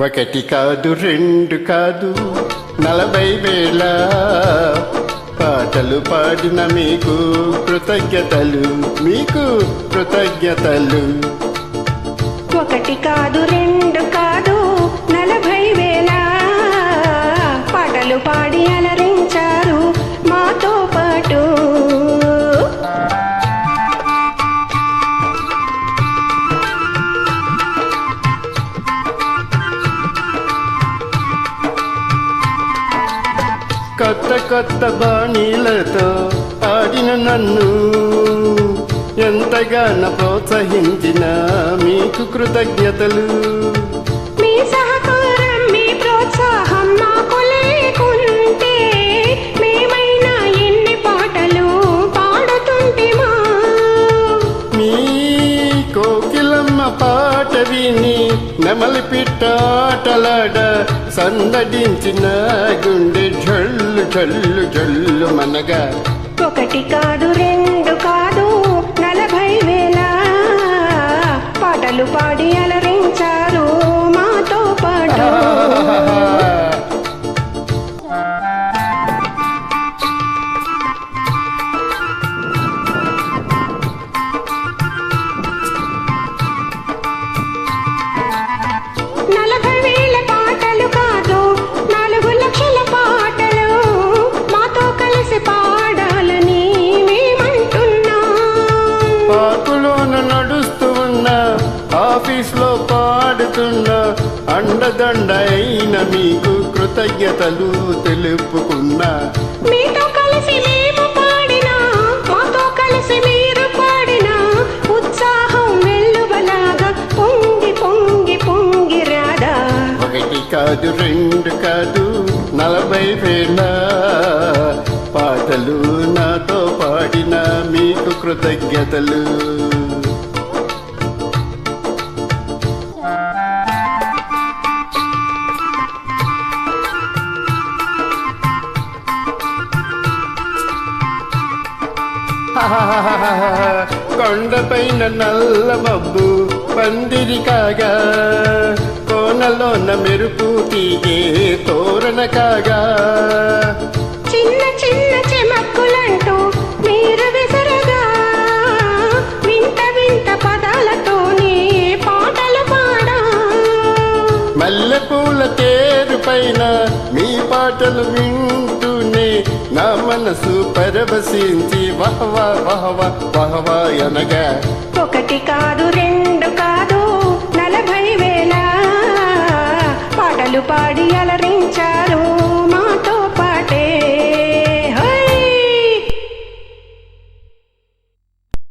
ఒకటి కాదు రెండు కాదు నలభై వేల పాటలు పాడిన మీకు కృతజ్ఞతలు మీకు కృతజ్ఞతలు. ఒకటి కాదు రెండు కాదు కొత్త కొత్త బాణీలతో ఆడిన నన్ను ఎంతగానో ప్రోత్సహించిన మీకు కృతజ్ఞతలు. మీ సహకారం మీ ప్రోత్సాహం మాకు లేకుంటే మేమైనా ఎన్ని పాటలు పాడుతుంటిమా? మీ కోకిలమ్మ పాట విని నెమలి పిట్టాటలాడ సందడించిన గుండె జల్లు జల్లు జల్లు మనగా. ఒకటి కాదు రెండు పార్కులోన నడుస్తూ ఉన్న ఆఫీస్లో పాడుతున్న అండదండ అయిన మీకు కృతజ్ఞతలు తెలుపుకున్నా. మీతో కలిసి మేము పాడినా మాతో కలిసి మీరు పాడినా ఉత్సాహం వెల్లువలాగా పొంగి పొంగి పొంగి రాదా. ఒకటి కాదు రెండు కాదు నలభై వేల పాటలు నాతో పాడిన మీకు కృతజ్ఞతలు. కొండపైన నల్ల మబ్బు పందిరి కాగా కోనలోన మెరుపు తీగే తోరణ కాగా. చిన్న చిన్న చెమక్కులంటూ మీరు విసరగా వింత వింత పదాలతోనే పాటలు పాడా. మల్లెపూల తేరు పైన మీ పాటలు వింటూనే నా మనసు పరవశించి వహవా వహవా వహవా అనగా ఒకటి కాదు రెండు